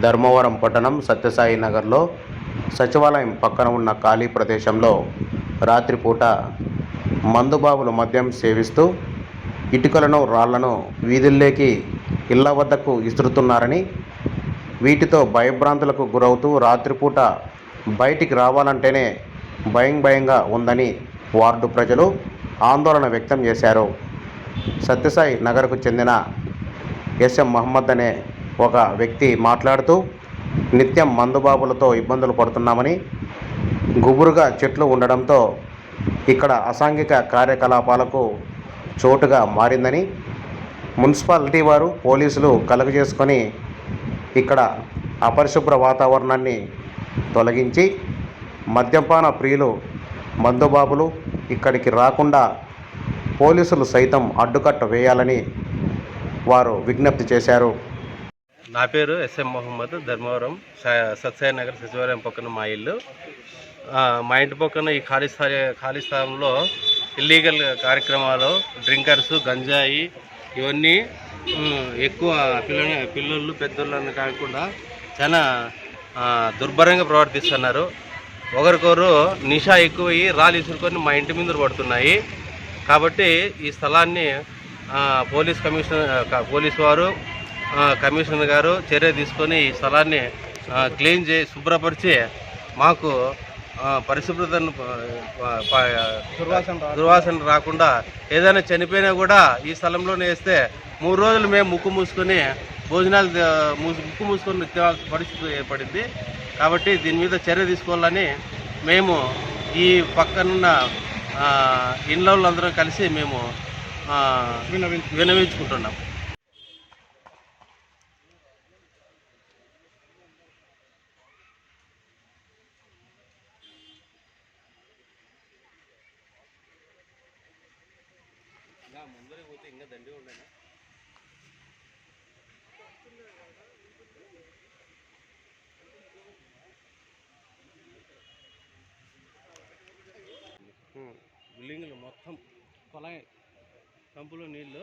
ధర్మవరం పట్టణం సత్యసాయి నగర్లో సచివాలయం పక్కన ఉన్న ఖాళీ ప్రదేశంలో రాత్రిపూట మందుబాబులు మద్యం సేవిస్తూ ఇటుకలను రాళ్ళను వీధుల్లోకి ఇళ్ళ వద్దకు ఇసురుతున్నారని వీటితో భయభ్రాంతులకు గురవుతూ రాత్రిపూట బయటికి రావాలంటేనే భయం భయంగా ఉందని వార్డు ప్రజలు ఆందోళన వ్యక్తం చేశారు. సత్యసాయి నగర్కు చెందిన ఎస్ఎం మహమ్మద్ అనే ఒక వ్యక్తి మాట్లాడుతూ నిత్యం మందుబాబులతో ఇబ్బందులు పడుతున్నామని గుబురుగా చెట్లు ఉండడంతో ఇక్కడ అసాంఘిక కార్యకలాపాలకు చోటుగా మారిందని మున్సిపాలిటీ వారు పోలీసులు కలుగజేసుకొని ఇక్కడ అపరిశుభ్ర వాతావరణాన్ని తొలగించి మద్యపాన ప్రియులు మందుబాబులు ఇక్కడికి రాకుండా పోలీసులు సైతం అడ్డుకట్ట వేయాలని వారు విజ్ఞప్తి చేశారు. నా పేరు ఎస్ఎం మొహమ్మద్ ధర్మవరం స- నగర్ సచివాలయం పక్కన మా ఇల్లు. మా ఇంటి పక్కన ఈ ఖాళీ స్థాయి ఖాళీ స్థలంలో ఇల్లీగల్ కార్యక్రమాలు డ్రింకర్స్ గంజాయి ఇవన్నీ ఎక్కువ పిల్ల పిల్లలు పెద్దోళ్ళని కాకుండా చాలా దుర్భరంగా ప్రవర్తిస్తున్నారు. ఒకరికొకరు నిషా ఎక్కువయ్యి రాళ్ళు ఇసురుకొని మా ఇంటి మీద పడుతున్నాయి. కాబట్టి ఈ స్థలాన్ని పోలీస్ కమిషనర్ పోలీస్ వారు కమిషనర్ గారు చర్య తీసుకొని ఈ స్థలాన్ని క్లీన్ చేసి శుభ్రపరిచి మాకు పరిశుభ్రతను దుర్వాసన రాకుండా. ఏదైనా చనిపోయినా కూడా ఈ స్థలంలోనే వేస్తే మూడు రోజులు మేము ముక్కు మూసుకొని భోజనాలు ముక్కు మూసుకొని పరిస్థితి ఏర్పడింది. కాబట్టి దీని మీద చర్య తీసుకోవాలని మేము ఈ పక్కనున్న ఆ, ఇండ్ల వాళ్ళందరం కలిసి మేము ఆ, విన్నవించుకుంటున్నాం బిల్డింగ్లు మొత్తం కొలాయి పంపులో నీళ్ళు